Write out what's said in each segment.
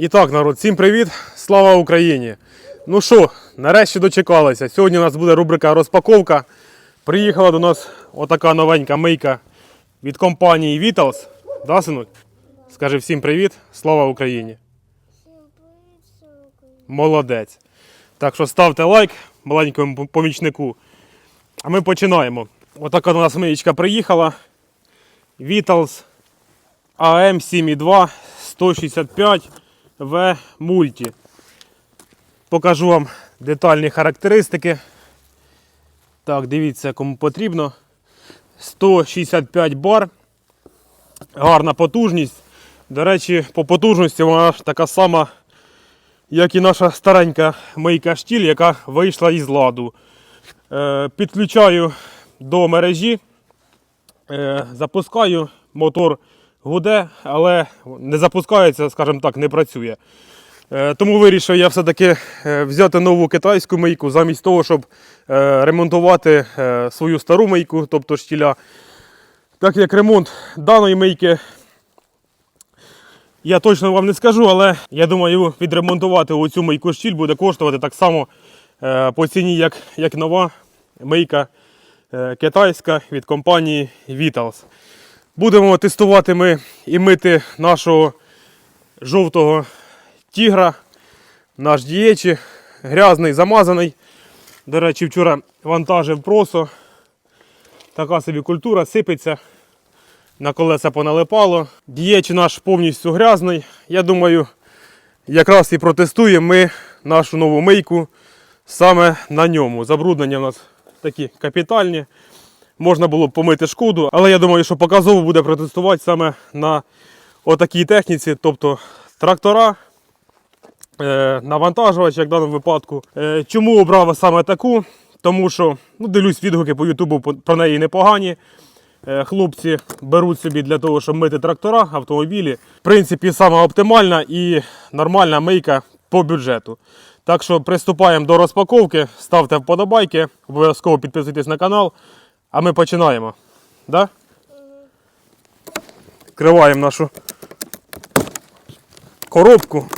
І так, народ, всім привіт! Слава Україні! Ну що, нарешті дочекалися. Сьогодні у нас буде рубрика розпаковка. Приїхала до нас отака новенька мийка від компанії Vitals. Да, синок? Скажи всім привіт, слава Україні! Молодець. Так що ставте лайк маленькому помічнику. А ми починаємо. Отака до нас миєчка приїхала. Vitals AM7.2 165 В Multi. Покажу вам детальні характеристики. Так, дивіться, кому потрібно. 165 бар. Гарна потужність. До речі, по потужності вона ж така сама, як і наша старенька мийка штіль, яка вийшла із ладу. Е, підключаю до мережі, е, запускаю, мотор гуде, але не запускається, скажімо так, не працює. Е, Тому вирішив я все-таки е, взяти нову китайську мийку, замість того, щоб е, ремонтувати свою стару мийку, тобто штіля. Так як ремонт даної мийки, я точно вам не скажу, але я думаю, відремонтувати оцю мийку штіль буде коштувати так само по ціні, як, як нова мийка китайська від компанії Vitals. Будемо тестувати ми і мити нашого жовтого тігра, наш дієчі, грязний, замазаний. До речі, вчора вантажив просо. Така собі культура сипеться. На колеса поналипало. Дієчі наш повністю грязний. Я думаю, якраз і протестуємо ми нашу нову мийку саме на ньому. Забруднення у нас такі капітальні. Можна було б помити шкоду, але я думаю, що показово буде протестувати саме на отакій техніці, тобто трактора, е, навантажувач, як в даному випадку. Е, Чому обрав саме таку? Тому що ну, дивлюсь відгуки по Ютубу про неї непогані. Е, Хлопці беруть собі для того, щоб мити трактора, автомобілі. В принципі, саме оптимальна і нормальна мийка по бюджету. Так що приступаємо до розпаковки, ставте вподобайки, обов'язково підписуйтесь на канал. А ми починаємо. Да? Відкриваємо нашу коробку.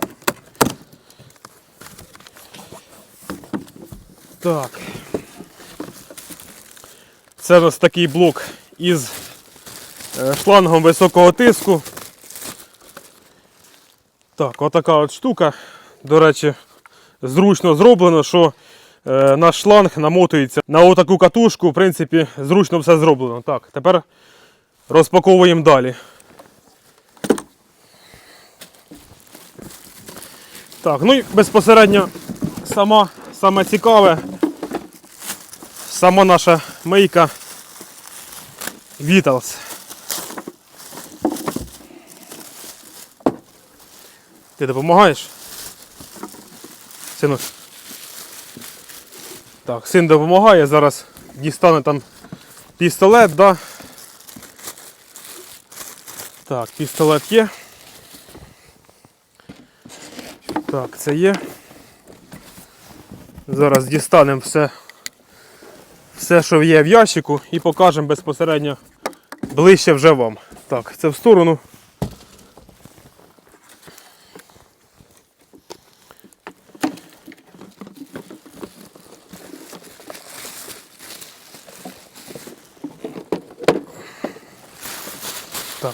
Так. Це у нас такий блок із е, шлангом високого тиску. Так, отака от штука. До речі, зручно зроблено, що наш шланг намотується на отаку катушку. В принципі, зручно все зроблено. Так, тепер розпаковуємо далі. Так, ну і безпосередньо сама, саме цікаве, сама наша мийка Vitals. Ти допомагаєш? Синок. Так, син допомагає, зараз дістане там пістолет, да? Так, пістолет є. Так, це є. Зараз дістанемо все, все, що є в ящику, і покажемо безпосередньо ближче вже вам. Так, це в сторону.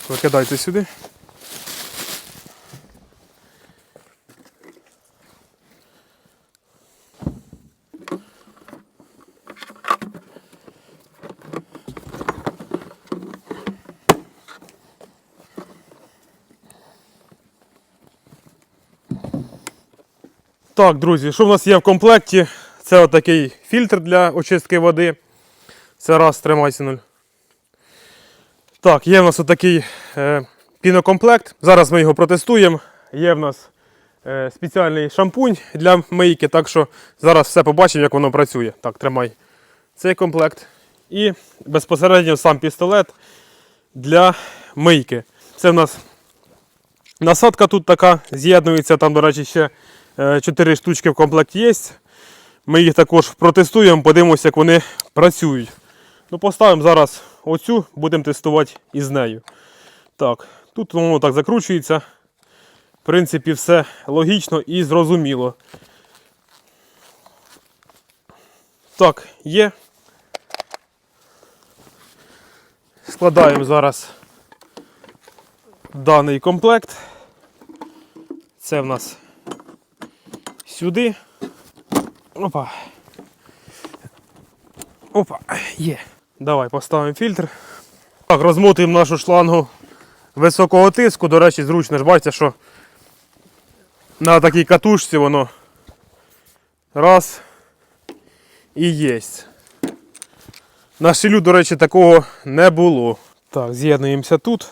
Викидайте сюди. Так, друзі, що в нас є в комплекті? Це отакий фільтр для очистки води. Це раз, тримайся нуль. Так, є в нас отакий е, пінокомплект. Зараз ми його протестуємо. Є в нас е, спеціальний шампунь для мийки, так що зараз все побачимо, як воно працює. Так, тримай цей комплект. І безпосередньо сам пістолет для мийки. Це в нас насадка тут така, з'єднується, там, до речі, ще 4 штучки в комплекті є. Ми їх також протестуємо, подивимося, як вони працюють. Ну, Поставимо зараз оцю, будемо тестувати із нею. Так, тут воно так закручується. В принципі, все логічно і зрозуміло. Так, є. Складаємо зараз даний комплект. Це в нас сюди. Опа. Опа, є. Давай поставимо фільтр. Так, розмотуємо нашу шлангу високого тиску. До речі, зручно ж бачите, що на такій катушці воно раз і єсть. На шилю, до речі, такого не було. Так, з'єднуємося тут.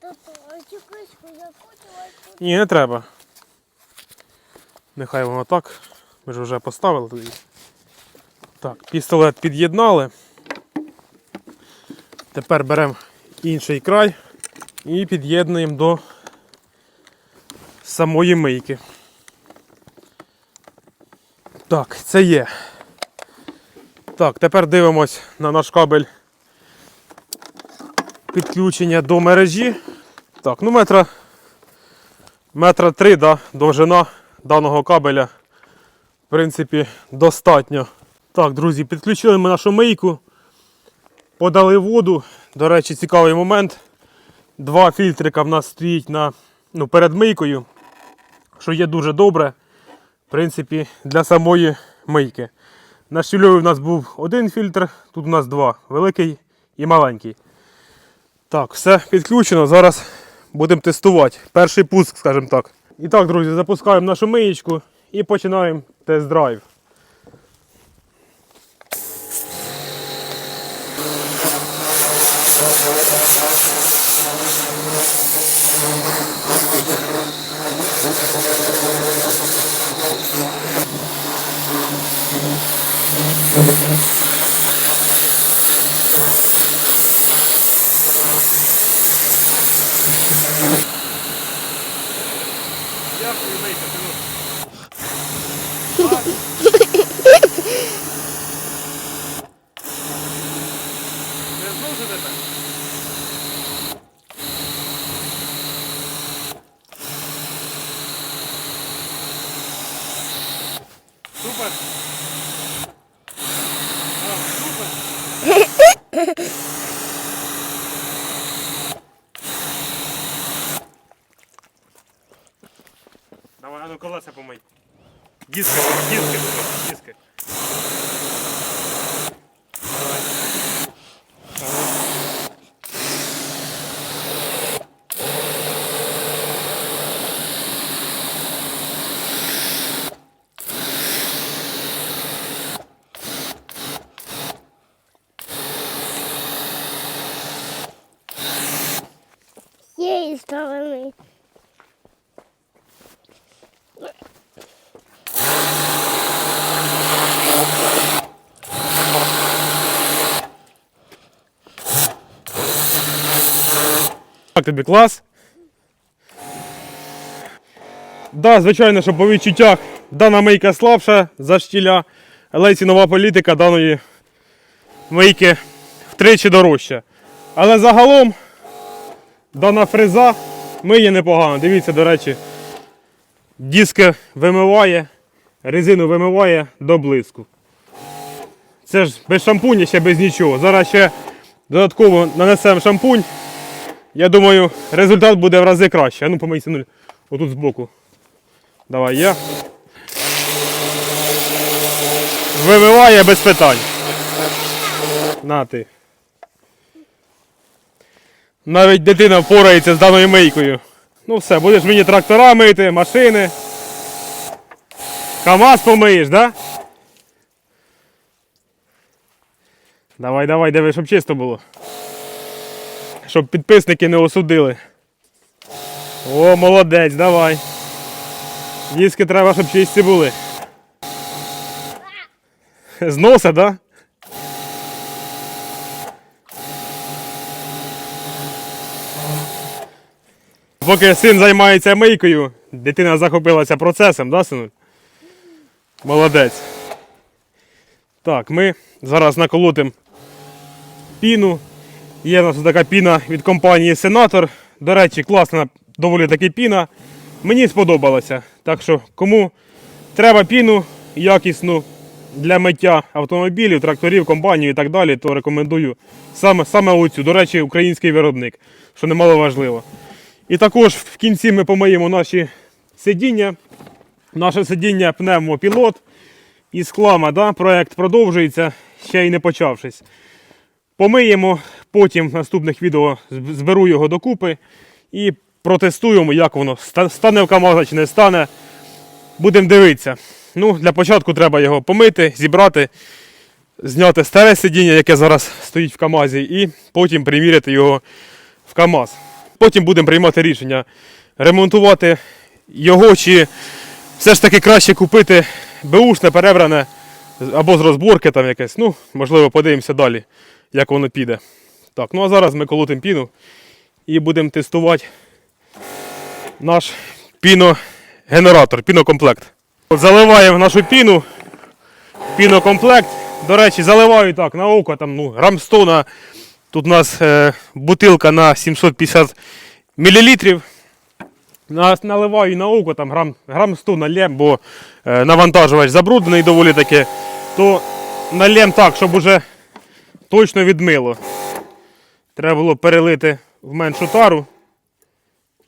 Тобто, тут. Ні, не треба. Нехай воно так. Ми ж вже поставили тоді. Так, пістолет під'єднали. Тепер беремо інший край і під'єднуємо до самої мийки. Так, це є. Так, тепер дивимось на наш кабель підключення до мережі. Так, ну метра метра три, да, довжина даного кабеля, в принципі, достатньо. Так, друзі, підключили ми нашу мийку, подали воду. До речі, цікавий момент. Два фільтрика в нас стоїть на, ну, перед мийкою, що є дуже добре, в принципі, для самої мийки. На щільові в нас був один фільтр, тут у нас два великий і маленький. Так, все підключено. Зараз будемо тестувати. Перший пуск, скажімо так. І так, друзі, запускаємо нашу миєчку і починаємо тест-драйв. Дякую, мийка, Не зносите так? Супер. А, супер. Давай, а ну колеса помий. Диски, диски, диски. Давай. Ага. З цієї сторони. Як тобі клас? Да, звичайно, що по відчуттях дана мийка слабша за штіля, але цінова політика даної мийки втричі дорожча. Але загалом дана фреза миє непогано. Дивіться, до речі, диски вимиває, резину вимиває до блиску. Це ж без шампуня ще без нічого. Зараз ще додатково нанесемо шампунь. Я думаю, результат буде в рази краще. А ну помийся нуль. Отут збоку. Давай я. Вимиває без питань. На ти. Навіть дитина впорається з даною мийкою. Ну все, будеш мені трактора мити, машини. КАМАЗ помиєш, да? Давай, давай, диви, щоб чисто було щоб підписники не осудили. О, молодець, давай. Диски треба, щоб чисті були. З носа, да? Поки син займається мийкою, дитина захопилася процесом, да, сину? Молодець. Так, ми зараз наколотимо піну. Є в нас така піна від компанії Сенатор. До речі, класна доволі таки піна. Мені сподобалося. Так що, кому треба піну якісну для миття автомобілів, тракторів, компаній і так далі, то рекомендую саме, саме оцю. До речі, український виробник, що немало важливо. І також в кінці ми помиємо наші сидіння. Наше сидіння пневмопілот із клама. Да? Проект продовжується, ще й не почавшись. Помиємо, потім в наступних відео зберу його докупи і протестуємо, як воно стане в КАМАЗа чи не стане. Будемо дивитися. Ну, для початку треба його помити, зібрати, зняти старе сидіння, яке зараз стоїть в КАМАЗі, і потім приміряти його в КАМАЗ. Потім будемо приймати рішення, ремонтувати його чи все ж таки краще купити беушне, перебране або з розборки там якесь. Ну, можливо, подивимося далі, як воно піде. Так, ну а зараз ми колотимо піну і будемо тестувати наш піногенератор, пінокомплект. Заливаємо нашу піну, пінокомплект. До речі, заливаю так на око, там, ну, грам 100 на. Тут у нас е, бутилка на 750 мл. На- Наливаю на око, там грам, грам 100 налєм, бо е, навантажувач забруднений доволі таки, то налєм так, щоб уже точно відмило. Треба було перелити в меншу тару.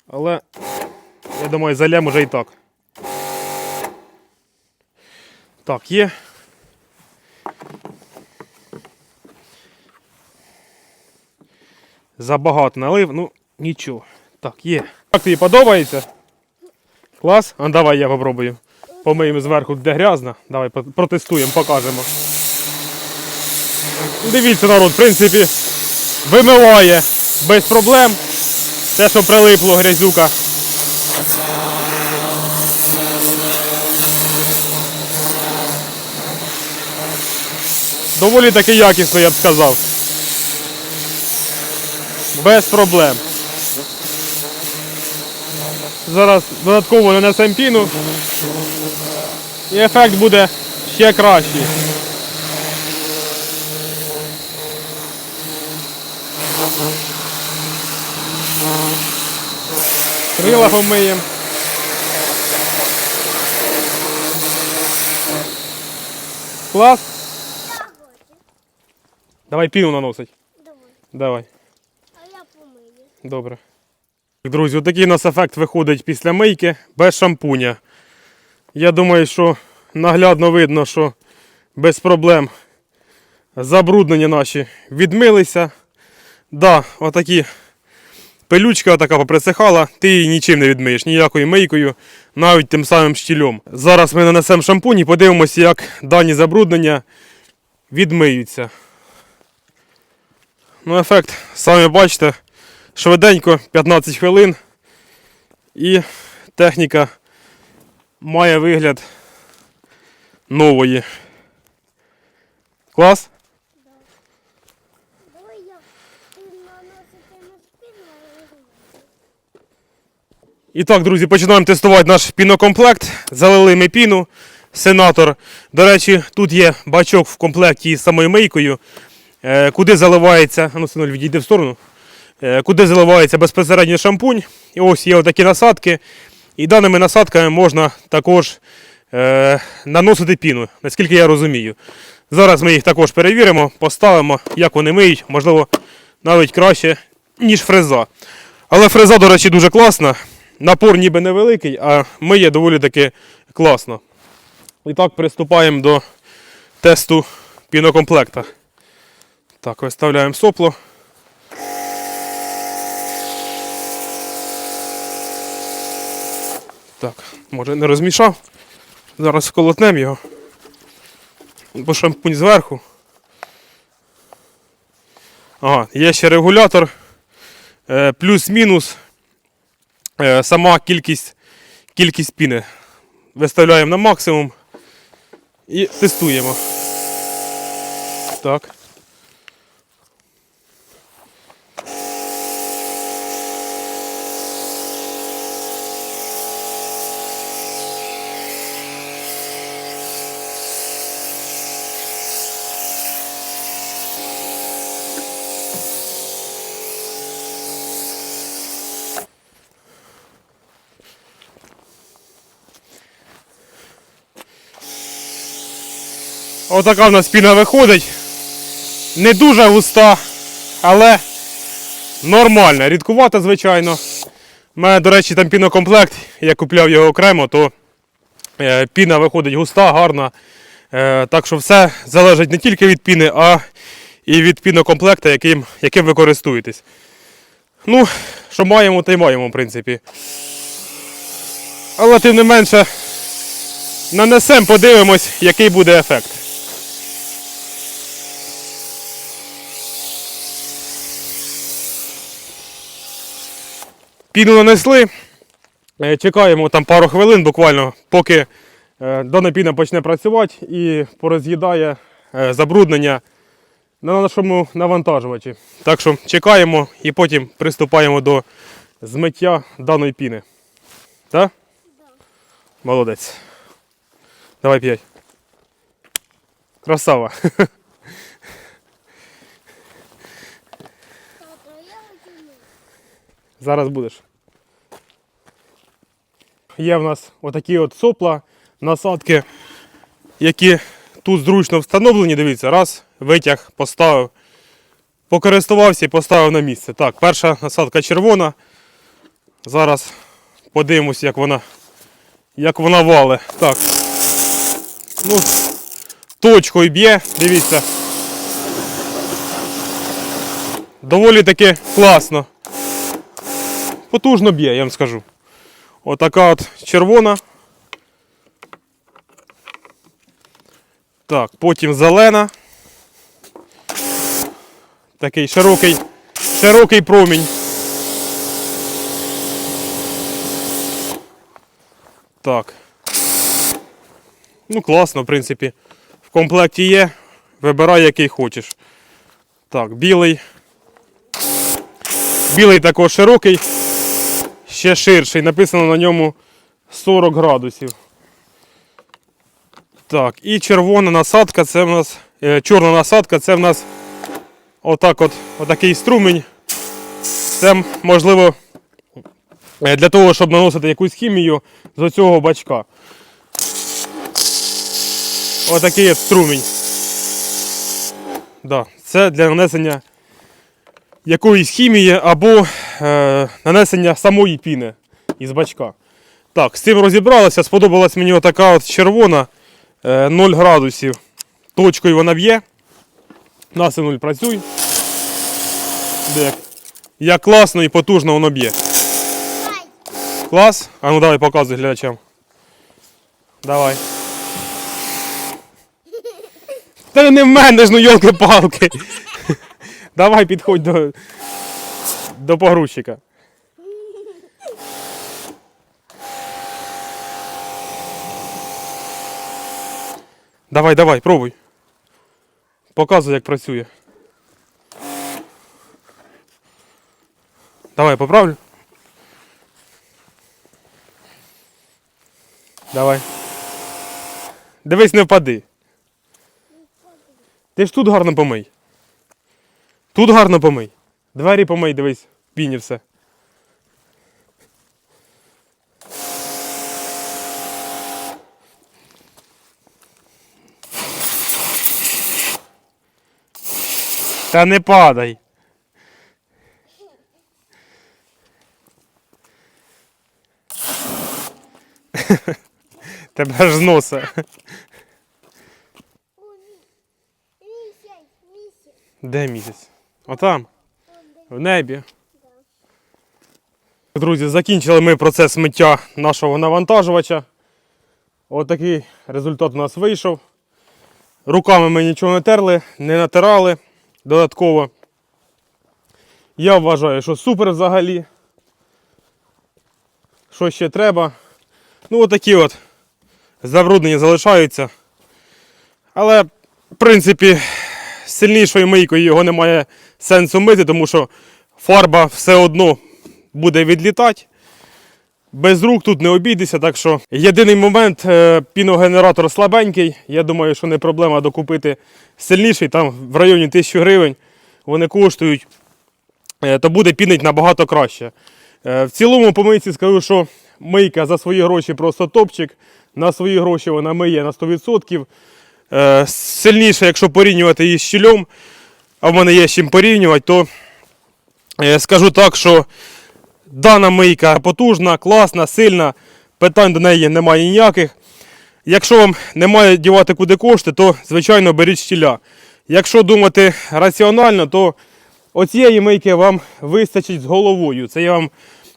Але я думаю, залям уже і так. Так, є. Забагато налив, ну нічого. Так, є. Як тобі подобається? Клас? А давай я попробую. Помиємо зверху, де грязно. Давай протестуємо, покажемо. Дивіться, народ, в принципі, вимиває без проблем. Те, що прилипло грязюка. Доволі таки якісно, я б сказав. Без проблем. Зараз додатково нанесемо піну. І ефект буде ще кращий. Крила помиємо. Клас. Давай піну наносить. Давай. Давай. А я помию. Добре. Друзі, отакий у нас ефект виходить після мийки без шампуня. Я думаю, що наглядно видно, що без проблем забруднення наші відмилися. Да, отакі пилючка така поприсихала, ти її нічим не відмиєш, ніякою мийкою, навіть тим самим штілем. Зараз ми нанесемо шампунь і подивимося, як дані забруднення відмиються. Ну, ефект, самі бачите, швиденько, 15 хвилин. І техніка має вигляд нової. Клас? І так, друзі, починаємо тестувати наш пінокомплект. Залили ми піну, сенатор. До речі, тут є бачок в комплекті з самою мийкою, е, куди заливається. а Ну, синуль, відійди в сторону. Е, Куди заливається безпосередньо шампунь. І ось є отакі насадки. І даними насадками можна також е, наносити піну, наскільки я розумію. Зараз ми їх також перевіримо, поставимо, як вони миють, можливо, навіть краще, ніж фреза. Але фреза, до речі, дуже класна. Напор ніби невеликий, а миє доволі таки класно. І так, приступаємо до тесту пінокомплекта. Так, виставляємо сопло. Так, може не розмішав. Зараз вколотнемо його. Бо шампунь зверху. Ага, є ще регулятор. Е, Плюс-мінус е, сама кількість, кількість піни. Виставляємо на максимум і тестуємо. Так. Отака в нас піна виходить. Не дуже густа, але нормальна. Рідкувата, звичайно. У мене, до речі, там пінокомплект, я купляв його окремо, то е, піна виходить густа, гарна. Е, так що все залежить не тільки від піни, а і від пінокомплекта, яким, яким ви користуєтесь. Ну, що маємо, то й маємо, в принципі. Але тим не менше, нанесемо, подивимось, який буде ефект. Піну нанесли. Е, Чекаємо там пару хвилин буквально, поки е, дана піна почне працювати і пороз'їдає е, забруднення на нашому навантажувачі. Так що чекаємо і потім приступаємо до змиття даної піни. Так? Молодець. Давай п'ять. Красава. Зараз будеш. Є в нас отакі от сопла, насадки, які тут зручно встановлені. Дивіться, раз, витяг, поставив, покористувався і поставив на місце. Так, перша насадка червона. Зараз подивимось, як вона, як вона вале. Так. Ну, точкою б'є, дивіться. Доволі таки класно потужно б'є, я вам скажу. Отака от червона. Так, потім зелена. Такий широкий, широкий промінь. Так. Ну, класно, в принципі. В комплекті є. Вибирай, який хочеш. Так, білий. Білий також широкий ще ширший. Написано на ньому 40 градусів. Так, і червона насадка, це в нас. е, чорна насадка, це в нас отак от, отакий струмень. Це можливо е, для того, щоб наносити якусь хімію з оцього бачка. Отакий от струмень. Да, це для нанесення якоїсь хімії або е, нанесення самої піни із бачка. Так, з цим розібралися. Сподобалась мені отака от червона е, 0 градусів. Точкою вона б'є. На 0 працюй. Як, як класно і потужно воно б'є. Клас? А ну давай показуй глядачам. Давай. Та не в мене ж, ну йолки-палки. Давай підходь до, до погрузчика. Давай, давай, пробуй. Показуй, як працює. Давай, поправлю. Давай. Дивись, не впади. Ти ж тут гарно помий. Тут гарно помий. Двері помий, дивись, в піні все. Та не падай. Тебе ж Місяць, місяць. Де місяць? Отам. В небі. Друзі, закінчили ми процес миття нашого навантажувача. Отакий результат у нас вийшов. Руками ми нічого не терли, не натирали додатково. Я вважаю, що супер взагалі. Що ще треба? Ну, отакі от забруднення залишаються. Але, в принципі, сильнішою мийкою його немає сенсу мити, тому що фарба все одно буде відлітати. Без рук тут не обійдеться, так що єдиний момент е, піногенератор слабенький. Я думаю, що не проблема докупити сильніший, там в районі 1000 гривень вони коштують, Е, то буде пінить набагато краще. Е, В цілому по мийці скажу, що мийка за свої гроші просто топчик. На свої гроші вона миє на 100%. Е, сильніше, якщо порівнювати її з щільом, а в мене є з чим порівнювати, то е, скажу так, що дана мийка потужна, класна, сильна, питань до неї немає ніяких. Якщо вам немає дівати куди кошти, то звичайно беріть щіля. Якщо думати раціонально, то оцієї мийки вам вистачить з головою. Це я вам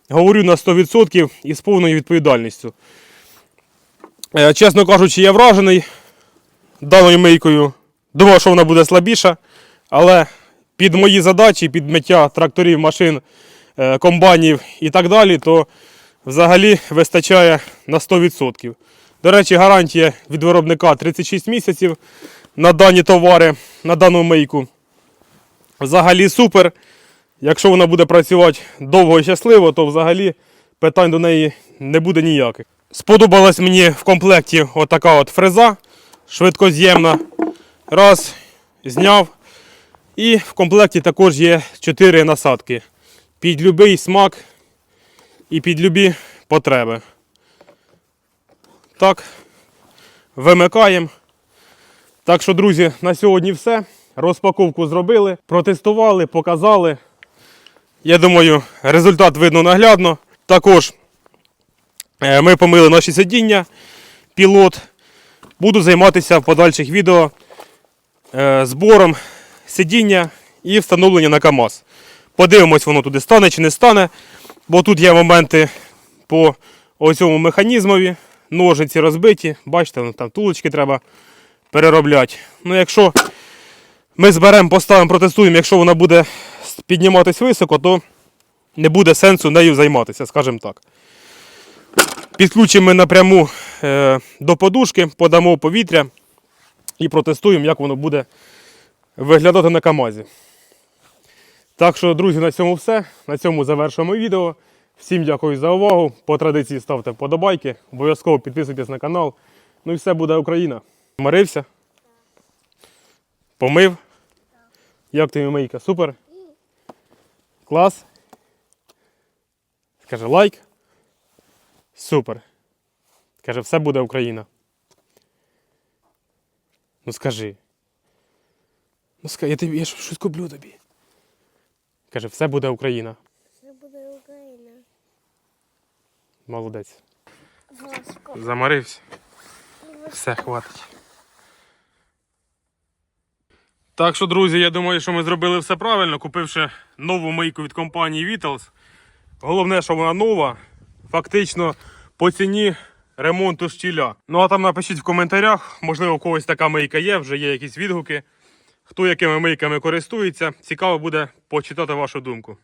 говорю на 100% і з повною відповідальністю. Е, Чесно кажучи, я вражений даною мийкою. Думав, що вона буде слабіша, але під мої задачі, під миття тракторів, машин, е, комбайнів і так далі, то взагалі вистачає на 100%. До речі, гарантія від виробника 36 місяців на дані товари, на дану мийку. Взагалі супер. Якщо вона буде працювати довго і щасливо, то взагалі питань до неї не буде ніяких. Сподобалась мені в комплекті отака от фреза швидкоз'ємна. Раз, зняв. І в комплекті також є 4 насадки. Під будь-який смак і під любі потреби. Так, вимикаємо. Так що, друзі, на сьогодні все. Розпаковку зробили, протестували, показали. Я думаю, результат видно наглядно. Також е, ми помили наші сидіння, пілот. Буду займатися в подальших відео е, збором сидіння і встановлення на КАМАЗ. Подивимось, воно туди стане чи не стане. Бо тут є моменти по цьому механізмові. Ножиці розбиті. Бачите, там тулочки треба переробляти. Ну, якщо ми зберемо, поставимо, протестуємо, якщо вона буде підніматись високо, то не буде сенсу нею займатися, скажімо так. Підключимо ми напряму до подушки, подамо повітря і протестуємо, як воно буде виглядати на КАМАЗі. Так що, друзі, на цьому все. На цьому завершуємо відео. Всім дякую за увагу. По традиції ставте вподобайки, обов'язково підписуйтесь на канал. Ну і все буде Україна. Марився? Помив? Як тобі мийка? Супер? Клас? Скаже лайк. Супер. Каже, все буде Україна. Ну скажи. Ну скажи, я тобі я ж щось куплю тобі. Каже, все буде Україна. Це буде Україна. Молодець. Важко. Замарився. Все, хватить. Так що, друзі, я думаю, що ми зробили все правильно, купивши нову мийку від компанії Vitals. Головне, що вона нова, фактично по ціні ремонту щіля. Ну а там напишіть в коментарях, можливо, у когось така мийка є, вже є якісь відгуки. Хто якими мийками користується, цікаво буде почитати вашу думку.